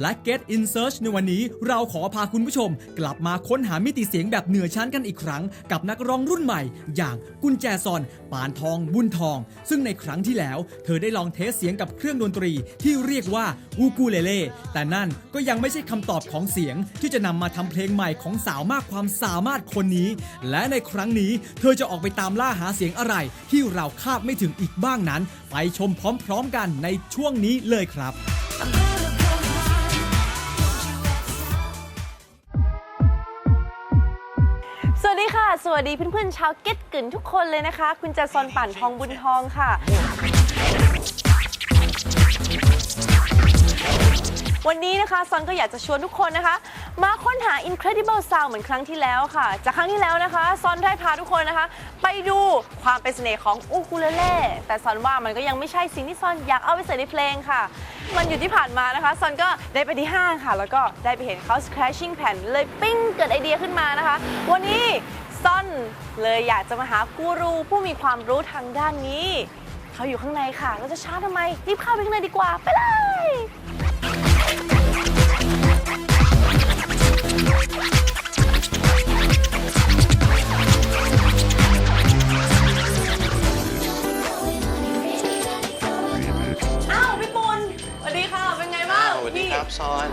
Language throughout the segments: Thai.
และ Get In Search ในวันนี้ เราขอพาคุณผู้ชม กลับมาค้นหามิติเสียงแบบเหนือชั้นกันอีกครั้ง กับนักร้องรุ่นใหม่ อย่างกุญแจซอนปานทองบุญทอง ซึ่งในครั้งที่แล้ว เธอได้ลองเทสเสียงกับเครื่องดนตรีที่เรียกว่าอูกูเลเล่แต่นั่นก็ยังไม่ใช่คำตอบของเสียง ที่จะนำมาทำเพลงใหม่ของสาวมากความสามารถคนนี้ และในครั้งนี้ เธอจะออกไปตามล่าหาเสียงอะไร ที่เราคาดไม่ถึงอีกบ้างนั้น ไปชมพร้อมๆกันในช่วงนี้เลยครับสวั สวัสดีเพื่อนๆชาวเก็ตกึ่นทุกคนเลยนะคะ คุณจะซอนป่านทองบุญทองค่ะ วันนี้นะคะซอนก็อยากจะชวนทุกคนนะคะ มาค้นหา incredible sound เหมือนครั้งที่แล้วค่ะ จากครั้งที่แล้วนะคะซอนได้พาทุกคนนะคะ ไปดูความเป็นเสน่ห์ของอูคูเลเล่แต่ซอนว่ามันก็ยังไม่ใช่สิ่งที่ซอนอยากเอาไปใส่ในเพลงค่ะ มันอยู่ที่ผ่านมานะคะซอนก็ได้ไปที่ห้างค่ะ แล้วก็ได้ไปเห็นเขา scratching pen เลยปิ้งเกิดไอเดียขึ้นมานะคะ วันนี้ เลยอยากจะมาหากูรูผู้มีความรู้ทางด้านนี้ เขาอยู่ข้างในค่ะเราจะช้าทำไม รีบเข้าไปข้างในดีกว่า ไปเลย อ้าวพี่ปุณสวัสดีค่ะ เป็นไงบ้างสวัสดีพี่ครับซอน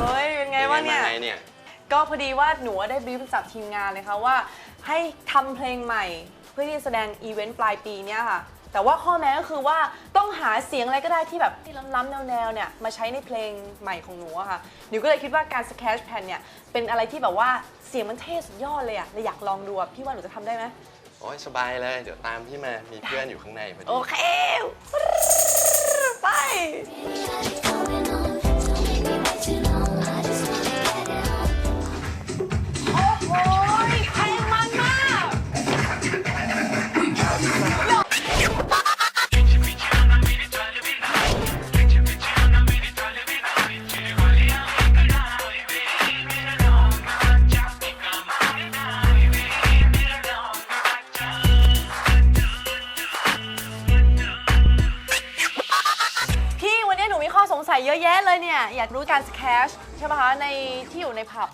โอ้ยเป็นไงบ้างเนี่ยป็ไงเนี่ย ก็พอดีว่าหนูได้บรีฟจากทีมงานเลยค่ะว่าให้ทำเพลงใหม่เพื่อที่จะแสดงอีเวนต์ปลายปีเนี้ยค่ะ แต่ว่าข้อแม้ก็คือว่าต้องหาเสียงอะไรก็ได้ที่แบบที่ล้ำๆแนวๆเนี่ยมาใช้ในเพลงใหม่ของหนูอะค่ะหนูก็เลยคิดว่าการสแคชแผ่นเนี่ยเป็นอะไรที่แบบว่าเสียงมันเท่สุดยอดเลยอะเลยอยากลองดูอะพี่ว่าหนูจะทำได้ไหมโอ้ยสบายเลย เดี๋ยวตามพี่มา มีเพื่อนอยู่ข้างในพอดี โอเค ไป สงสัยเยอะแยะเลยเนี่ย อยากรู้การสแคชใช่ป่ะคะ ในที่อยู่ในผับ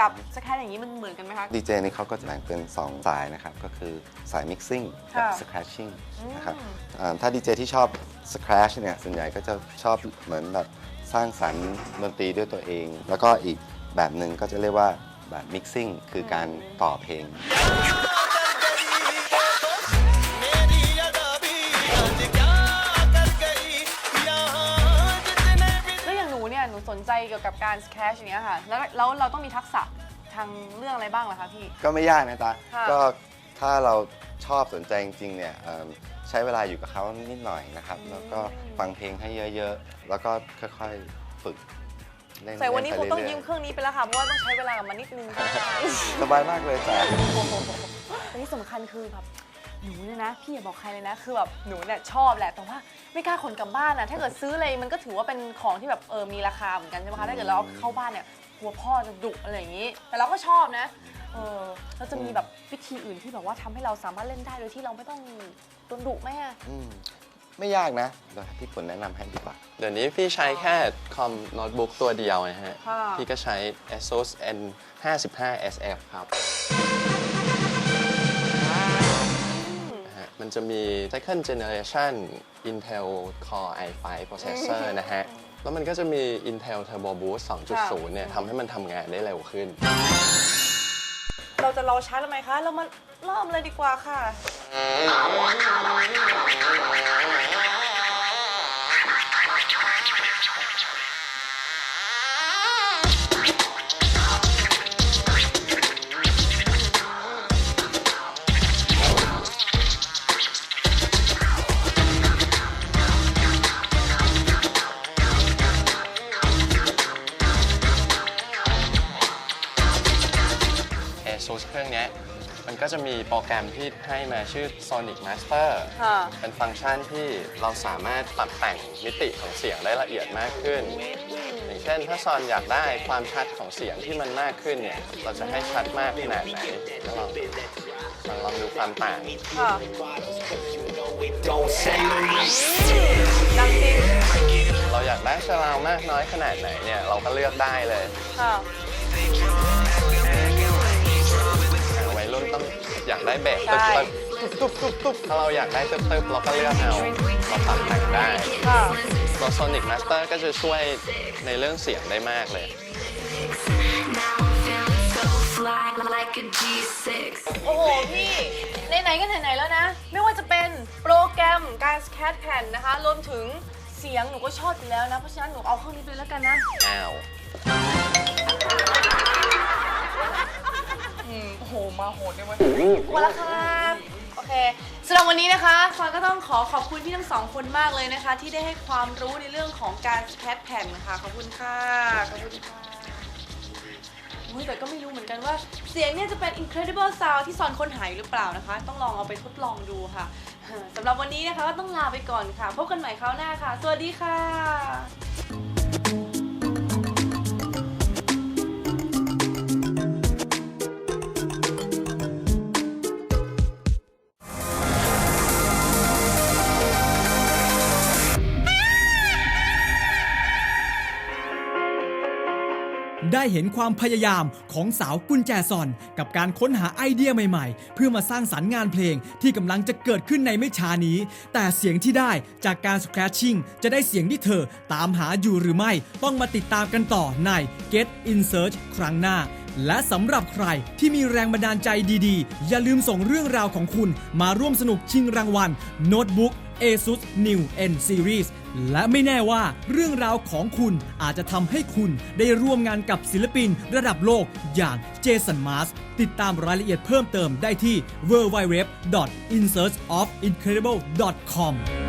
กับสแคชอย่างนี้มันเหมือนกันไหมคะ ดีเจนี่เขาก็จะแบ่งเป็น 2 สายนะครับ ก็คือสาย mixing กับ ค่ะ scratching นะครับอ่าถ้าดีเจที่ชอบ scratch เนี่ย ส่วนใหญ่ก็จะชอบเหมือนแบบสร้างสรรค์ดนตรีด้วยตัวเอง แล้วก็อีกแบบหนึ่งก็จะเรียกว่าแบบ mixing คือการต่อเพลง กี่ยวกับการสแคชอย่างเงี้ยค่ะ แล้วแล้วเราต้องมีทักษะทางเรื่องอะไรบ้างล่ะคะพี่ ก็ไม่ยากนะตาค่ะ ก็ถ้าเราชอบสนใจจริงๆเนี่ยเอิ่มใช้เวลาอยู่กับเขานิดหน่อยนะครับ แล้วก็ฟังเพลงให้เยอะๆ แล้วก็ค่อยๆฝึกเล่นแต่วันนี้เล่คงไปต้องเรื่ยืมเครื่องนี้ไปแล้วค่ะ เพราะว่าต้องใช้เวลากับมันนิดนึง สบายมากเลยจ้ะ อันนี้สำคัญคือแบบ หนูเนี่ยนะ พี่อย่าบอกใครเลยนะ คือแบบหนูเนี่ยชอบแหละ แต่ว่าไม่กล้าขนกลับบ้านนะถ้าเกิดซื้ออะไรมันก็ถือว่าเป็นของที่แบบเออมีราคาเหมือนกันใช่ไหมคะถ้าเกิดเราเอาเข้าบ้านเนี่ยกลัวพ่อจะดุอะไรอย่างนี้ แต่เราก็ชอบนะเออเราจะมีแบบวิธีอื่นที่แบบว่าทำให้เราสามารถเล่นได้โดยที่เราไม่ต้องโดนดุไหมอะ อืมไม่ยากนะเดี๋ยวให้พี่ฝนแนะนำให้ดีกว่า เดี๋ยวนี้พี่ใช้แค่คอมโน้ตบุ๊กตัวเดียวนะฮะ ค่ะ พี่ก็ใช้ ASUS N 55 SF ครับ มันจะมี second generation Intel Core i5 processor นะฮะ แล้วมันก็จะมี Intel Turbo Boost 2.0 เนี่ยทำให้มันทำงานได้เร็วขึ้น เราจะรอช้าทำไมคะ เรามาเริ่มเลยดีกว่าค่ะ ASUS เครื่องเนี้ยมันก็จะมีโปรแกรมที่ให้มาชื่อ Sonic Master ค่ะ เป็นฟังก์ชันที่เราสามารถปรับแต่งมิติของเสียงได้ละเอียดมากขึ้น อย่างเช่นถ้าซอนอยากได้ความชัดของเสียงที่มันมากขึ้นเนี่ย เราจะให้ชัดมากขนาดไหนก็ลองลองลองดูความต่าง ค่ะ ดังจริงเราอยากได้สลาวมากน้อยขนาดไหนเนี่ย เราก็เลือกได้เลย ค่ะ ได้เบสใช่ตึ๊บตึ๊บตุ๊บตุ๊บตุ๊บถ้าเราอยากได้ตึ๊บตึ๊บเราก็เลือกเอาเราปรับแต่งได้ค่ะตัว Sonic Master ก็จะช่วยในเรื่องเสียงได้มากเลย fly like a G6. โอ้โหพี่ไหนๆก็ไหนๆแล้วนะ ไม่ว่าจะเป็นโปรแกรมการสแคตแผ่นนะคะ รวมถึงเสียงหนูก็ชอบอยู่แล้วนะ เพราะฉะนั้นหนูเอาเครื่องนี้ไปเลยแล้วกันนะ อ้าว โอ้โห มาโหดด้วยวันมาแล้วครับโอเคสำหรับวันนี้นะคะฟอยก็ต้องขอขอบคุณพี่ทั้งสองคนมากเลยนะคะ ที่ได้ให้ความรู้ในเรื่องของการสแคตแผ่นค่ะขอบคุณค่ะขอบคุณค่ะอุ๊ยแต่ก็ไม่รู้เหมือนกันว่าเสียงเนี่ยจะเป็น incredible sound ที่ซอนค้นหาอยู่หรือเปล่านะคะ ต้องลองเอาไปทดลองดูค่ะสำหรับวันนี้นะคะก็ต้องลาไปก่อนค่ะ พบกันใหม่คราวหน้าค่ะ สวัสดีค่ะ ได้เห็นความพยายามของสาวกุญแจซอน กับการค้นหาไอเดียใหม่ๆ เพื่อมาสร้างสรรค์งานเพลงที่กำลังจะเกิดขึ้นในไม่ช้านี้ แต่เสียงที่ได้จากการส c คร t ชิ่งจะได้เสียงที่เธอตามหาอยู่หรือไม่ต้องมาติดตามกันต่อใน Get In Search ครั้งหน้า และสำหรับใครที่มีแรงบันดาลใจดีๆ อย่าลืมส่งเรื่องราวของคุณมาร่วมสนุกชิงรางวัลโน้ตบุ๊ก ASUS New N Series และไม่แน่ว่าเรื่องราวของคุณอาจจะทำให้คุณได้ร่วมงานกับศิลปินระดับโลกอย่างเจสันมาสติดตามรายละเอียดเพิ่มเติมได้ที่ www.insearchofincredible.com